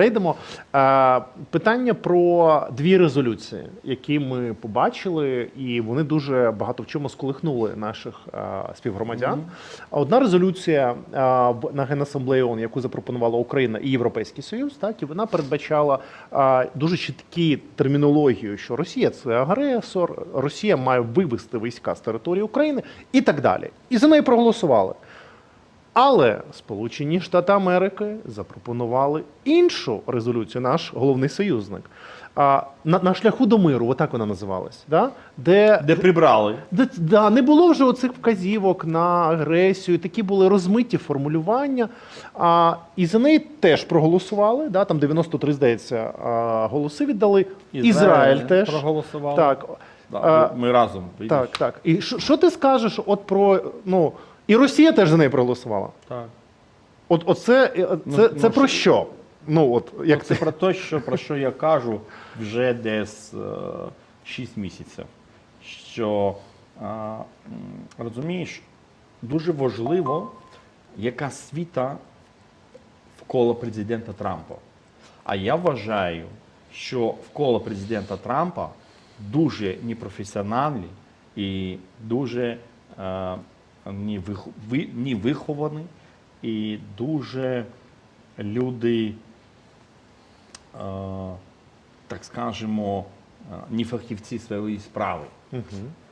Перейдемо. Е, Питання про дві резолюції, які ми побачили, і вони дуже багато в чому сколихнули наших е, співгромадян. Одна резолюція е, на Генасамблеї ООН, яку запропонувала Україна і Європейський Союз, так і вона передбачала дуже чіткі термінологію, що Росія це агресор, Росія має вивести війська з території України і так далі. І за неї проголосували. Але Сполучені Штати Америки запропонували іншу резолюцію, наш головний союзник. А, на, на шляху до миру, отак вона називалась, да? де, Де прибрали. де да, не було вже оцих вказівок на агресію, такі були розмиті формулювання. А, і за неї теж проголосували. Да? Там 93, здається, а, голоси віддали. Ізраїль, теж. проголосував. Так, Да, А, ми разом. видиш? так, так. І що ти скажеш от про. Ну, і Росія теж за неї проголосувала. так. От оце е, Ну, це, ну, про що? Ну от як Це це про те, що, про що я кажу вже десь е, 6 місяців. Що е, розумієш, дуже важливо, яка світа вколо президента Трампа. А я вважаю, що вколо президента Трампа дуже непрофесіональні і дуже е, невих- ви- невиховані, і дуже люди, так скажемо, не фахівці своєї справи.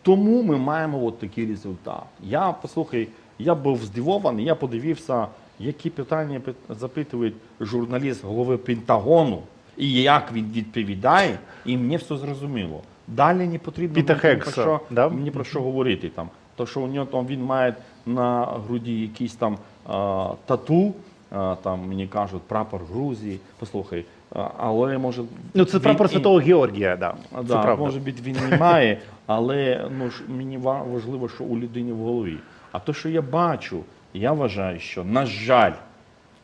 Тому ми маємо от такий результат. Я послухай, я був здивований, я подивився, які питання запитують журналіст голови Пентагону, і як він відповідає, і мені все зрозуміло. Далі не потрібно мені про що, да? ні про що говорити там. То, що у нього там він має на груді якісь там а, тату, а, там мені кажуть, прапор Грузії. Послухай, а, але може ну це він прапор і- Святого Георгія, да. Це да, правда. може бути він не має, але ну ж мені важливо, що у людини в голові. А то, що я бачу, я вважаю, що на жаль,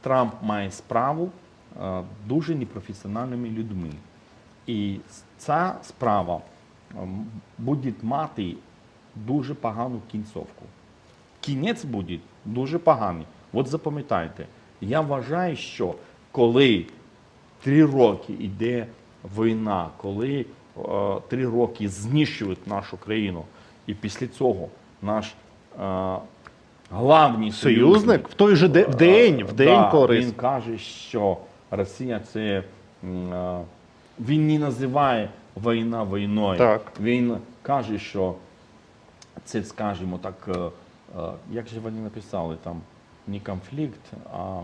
Трамп має справу е, дуже непрофесіональними людьми. І ця справа буде мати дуже погану кінцовку. Кінець буде дуже поганий. От запам'ятайте, я вважаю, що коли три роки йде війна, коли е, три роки знищують нашу країну, і після цього наш е, главний Союзник в той же де- в день, в день, да, коли він каже, що Росія це е, він не називає війна війною. Так. Він каже, що це, скажімо так, е, е, як же вони написали там не конфлікт, а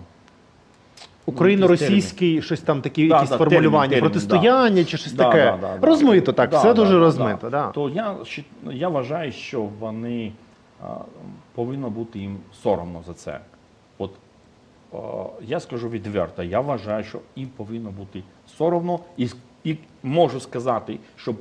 україно-російський щось там такі Да, якісь да, формулювання, термін, термін, протистояння чи щось Да, таке. да, да, да. розмито так, Да, все да, дуже да, розмито. да. Да. То я, я вважаю, що вони а, повинно бути їм соромно за це. От а, я скажу відверто, я вважаю, що їм повинно бути соромно, і, і можу сказати, що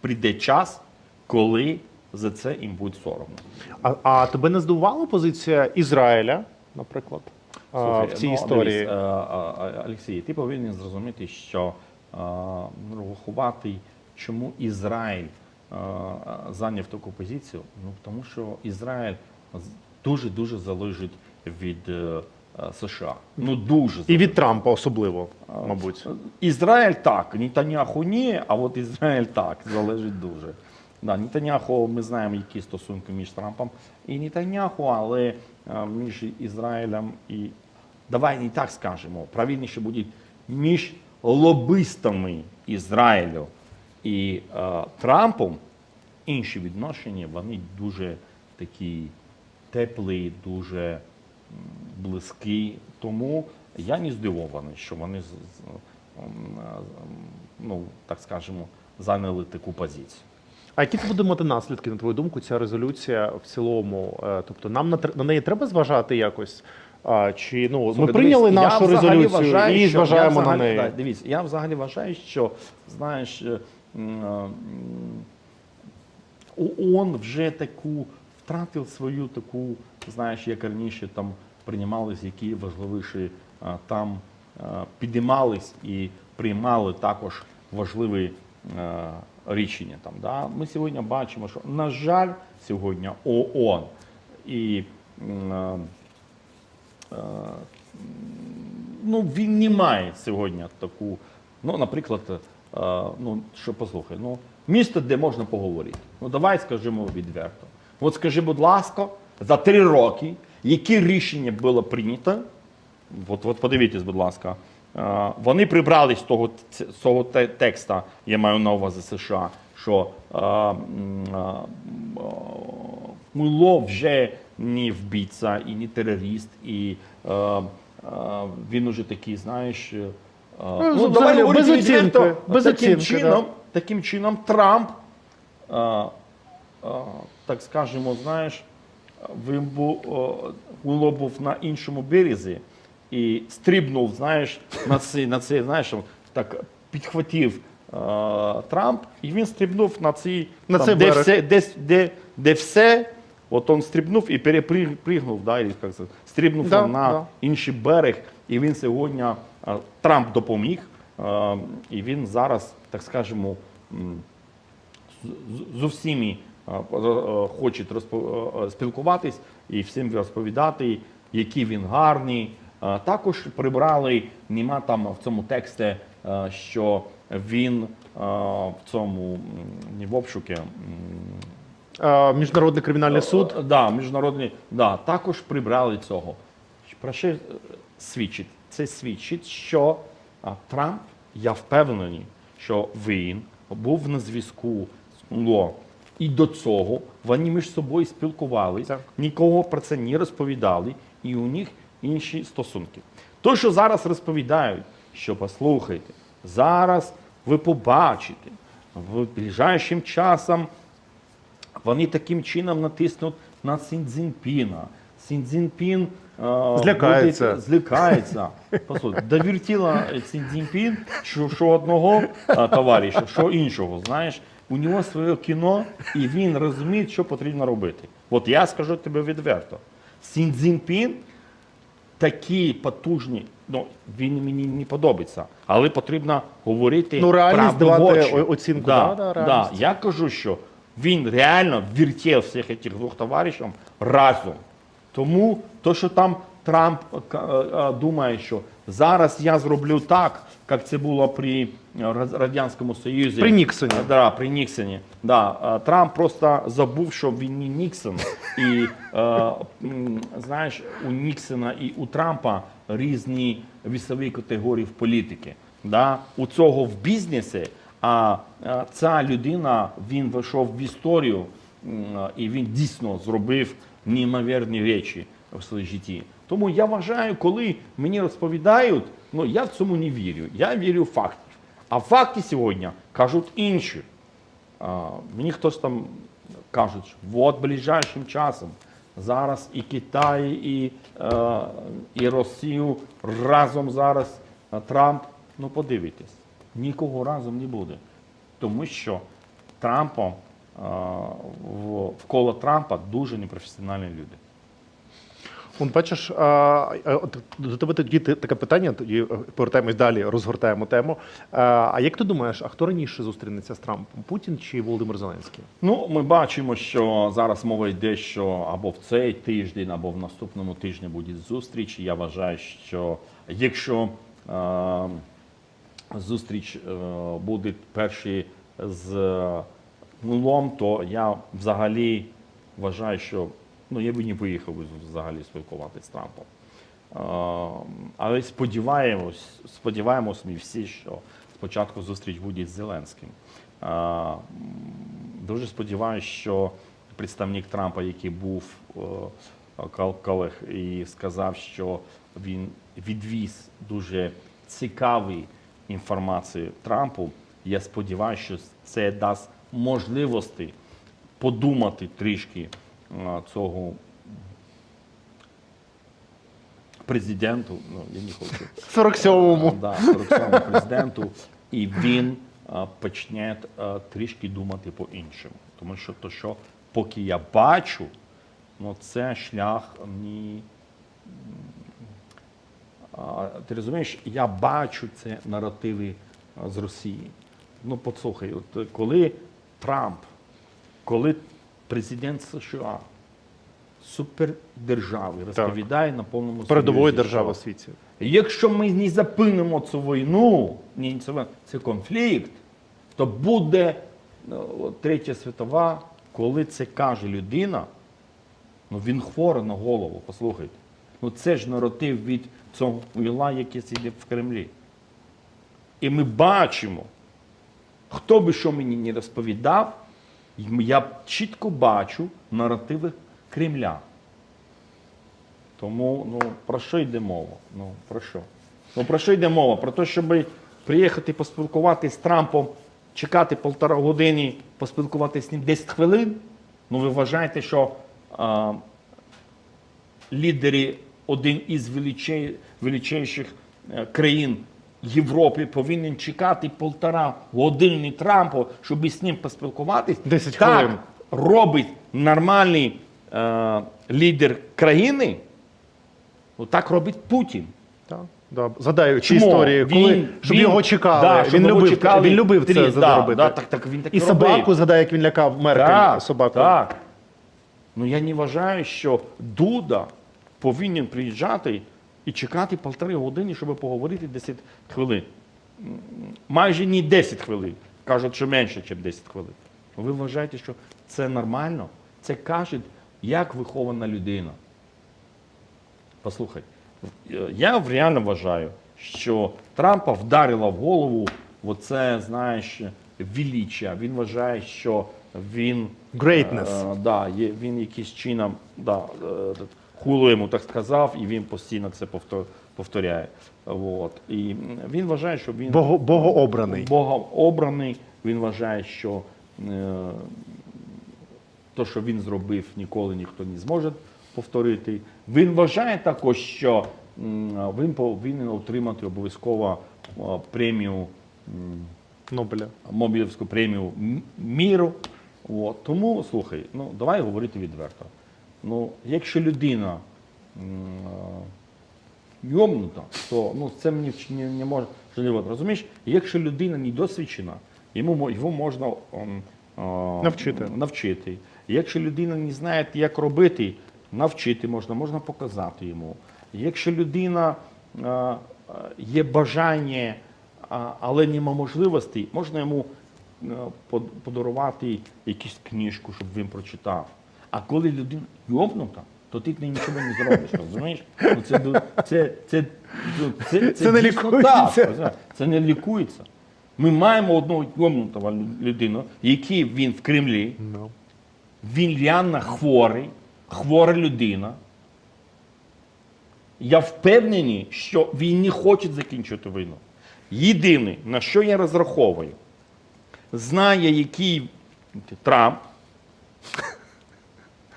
прийде час, коли за це їм буде соромно. А, а тебе не здивувала позиція Ізраїля, наприклад, Слухай, в цій ну, історії? е, е, е, Олексій, ти повинен зрозуміти, що рахувати, чому Ізраїль зайняв таку позицію. Ну тому що Ізраїль дуже дуже залежить від США. Ну дуже І від Трампа особливо, мабуть. Ізраїль так, Нетаняху ні, а от Ізраїль так, залежить дуже. Да, Нетаняху, ми знаємо, які стосунки між Трампом і Нетаняху, але е, між Ізраїлем і. Давай не так скажемо. Правильніше буде між лобистами Ізраїлю і е, Трампом інші відношення, вони дуже такі теплі, дуже близькі. Тому я не здивований, що вони е, ну, так скажемо, зайняли таку позицію. А які це буде мати наслідки, на твою думку, ця резолюція в цілому? Е, Тобто нам на, на неї треба зважати якось? А, чи ну ми Слухай, прийняли дивись, я нашу резолюцію вважаю, і зважаємо взагалі- на неї? да, дивіться, я взагалі вважаю, що знаєш, е, е, ООН вже таку втратив свою таку, знаєш, як раніше там приймались які важливіші там підіймались і приймали також важливі рішення. Там, да? Ми сьогодні бачимо, що, на жаль, сьогодні ООН і е, е, ну, він не має сьогодні таку, ну, наприклад, е, ну, що послухай, ну, місто, де можна поговорити. Ну, давай скажімо відверто. От скажи, будь ласка, за три роки, які рішення було прийнято, от, от подивіться, будь ласка, вони прибрали з того, з того текста, я маю на увазі США, що е, е, м, е, Муло вже не вбійця і не терорист, і е, е, він уже такий, знаєш. е, Ну, взагалі, говорити відверто, без таким оцінки, чином, таким чином Трамп, е, е, так скажемо, знаєш, він був, е, був на іншому березі і стрибнув, знаєш, на цей, на цей знаєш, так підхватив е, Трамп, і він стрибнув на цей, На там, цей де, берег. все, де, де, де все, от він стрибнув і перепригнув, да, і, як це, стрибнув Да, на да. інший берег, і він сьогодні, е, Трамп допоміг, е, і він зараз, так скажемо, м, з, з- усіми е, е, е, хоче розпо- е, спілкуватись і всім розповідати, який він гарний. Е, Також прибрали, нема там в цьому тексті, е, що він е, в цьому не в обшуки. Міжнародний кримінальний суд. Да, міжнародний, да, також прибрали цього. Про що свідчить? Це свідчить, що Трамп, я впевнений, що він був на зв'язку з МЛО. І до цього вони між собою спілкувалися, нікого про це не розповідали, і у них інші стосунки. То, що зараз розповідають, що послухайте, зараз ви побачите в ближайшим часом вони таким чином натиснуть на Сіндзінпіна. Сіндзінпін е, Злякається. буде- злякається. Послухай, довіртіла Сіндзінпін, що, що одного е, товариша, що іншого. Знаєш, у нього своє кіно, і він розуміє, що потрібно робити. От я скажу тобі відверто. Сіндзінпін такі потужні, ну він мені не подобається, але потрібно говорити Ну, реальність правду в давати очі. оцінку, Да, да, да, да. Я кажу, що він реально вертів всіх цих двох товаришів разом. Тому то, що там Трамп е, е, е, думає, що зараз я зроблю так, як це було при Радянському Союзі. При Ніксоні. Да, при Ніксоні. Да, Трамп просто забув, що він не Ніксон. І знаєш, у Ніксона і у Трампа різні вісові категорії в політики. Да? У цього в бізнесі, а ця людина він вийшов в історію, і він дійсно зробив неймовірні речі в своєму житті. Тому я вважаю, коли мені розповідають, ну я в цьому не вірю. Я вірю в факти. А факти сьогодні кажуть інші. А, мені хтось там кажуть, що от ближайшим часом зараз і Китай, і, е, і Росію разом зараз е, Трамп. Ну подивитесь, нікого разом не буде. Тому що Трампом, е, вколо Трампа дуже непрофесіональні люди. Он бачиш, а, до тебе тоді таке питання, тоді е, повертаємось далі, розгортаємо тему. А, як ти думаєш, а хто раніше зустрінеться з Трампом? Путін чи Володимир Зеленський? Ну, ми бачимо, що зараз мова йде, що або в цей тиждень, або в наступному тижні буде зустріч. Я вважаю, що якщо е, зустріч е, буде перший з нулом, то я взагалі вважаю, що ну, я би не поїхав взагалі спілкуватися з Трампом. Е, Але сподіваємось, сподіваємось ми всі, що спочатку зустріч буде з Зеленським. Е, Дуже сподіваюся, що представник Трампа, який був е, колег, і сказав, що він відвіз дуже цікаві інформацію Трампу. Я сподіваюся, що це дасть можливості подумати трішки цього президенту. Ну, я не хочу. 47-му. Да, 47 президенту, і він е, почне е, трішки думати по-іншому. Тому що то, що поки я бачу, ну це шлях ні. Ти розумієш, я бачу це наративи з Росії. Ну, послухай, от е, коли Трамп, коли президент США супердержави, розповідає на повному Передової держави світі. Якщо ми не зупинимо цю війну, ні, це, це конфлікт, то буде ну, Третя світова, коли це каже людина, ну він хворий на голову, послухайте. Ну це ж наратив від цього уйла, який сидить в Кремлі. І ми бачимо, хто би що мені не розповідав, я чітко бачу наративи Кремля. Тому ну, про що йде мова? Ну, про що? Ну, про що йде мова? Про те, щоб приїхати поспілкуватися з Трампом, чекати півтора години, поспілкуватися з ним 10 хвилин. Ну, ви вважаєте, що а, лідери один із величайших е, країн Європи повинен чекати півтора години Трампу, щоб з ним поспілкуватись. 10 так хвилин. робить нормальний е, лідер країни, ну так робить Путін. Так. Да. Згадаючи Чому? історії, коли Він- щоб він- його чекали. да, щоб він, його любив, чекали він любив це да, зробити. да, так- так він так і і робив. собаку згадає, як він лякав Меркель Так, собакою. так. Ну я не вважаю, що Дуда повинен приїжджати і чекати півтори години, щоб поговорити 10 хвилин. Майже не 10 хвилин. Кажуть, що менше, ніж 10 хвилин. Ви вважаєте, що це нормально? Це каже, як вихована людина. Послухай, е, я реально вважаю, що Трампа вдарило в голову оце, знаєш, величчя. Він вважає, що він Greatness. Е, да, є, він якийсь чином да, е, хуло йому так сказав, і він постійно це повтор- повторяє. От. І він вважає, що він Бого, богообраний. Богом обраний. Він вважає, що е, то, що він зробив, ніколи ніхто не зможе повторити. Він вважає також, що він повинен отримати обов'язково е, премію. Нобеля. Нобелівську премію міру. От. Тому слухай, ну давай говорити відверто. Ну, якщо людина е, йомнута, то ну, це мені не, не може жалівати. Розумієш, якщо людина не досвідчена, йому його можна ем, е, Навчити. навчити. Якщо людина не знає, як робити, навчити можна, можна показати йому. Якщо людина е, е, є бажання, але нема можливостей, можна йому подарувати якусь книжку, щоб він прочитав. А коли людина йобнута, то ти нічого не зробиш, розумієш? Ну, це, це, це, це, Це не лікується. так, це не лікується. Ми маємо одного йобнутого людину, який він в Кремлі, Ну. він реально хворий, хвора людина. Я впевнений, що він не хоче закінчити війну. Єдине, на що я розраховую, знає, який Трамп,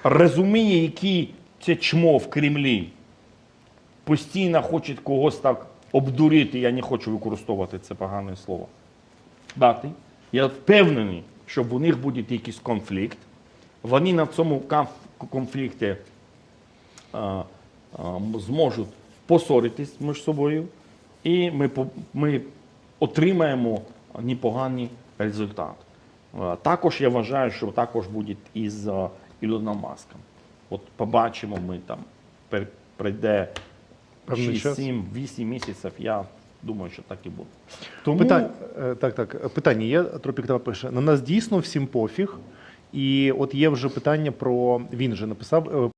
розуміє, який це чмо в Кремлі, постійно хоче когось так обдурити, я не хочу використовувати це погане слово. Дати. Я впевнений, що у них буде якийсь конфлікт. Вони на цьому конфлікті а, а, зможуть посоритись між собою, і ми, ми отримаємо непоганий результат. А, Також я вважаю, що також буде із а, Маска. От побачимо, ми там пройде Певний 6, час. 7, 8 місяців. Я думаю, що так і буде. Тому Питання, е, так, так, питання є. Тропіктава пише. На нас дійсно всім пофіг. І от є вже питання про він же написав. е,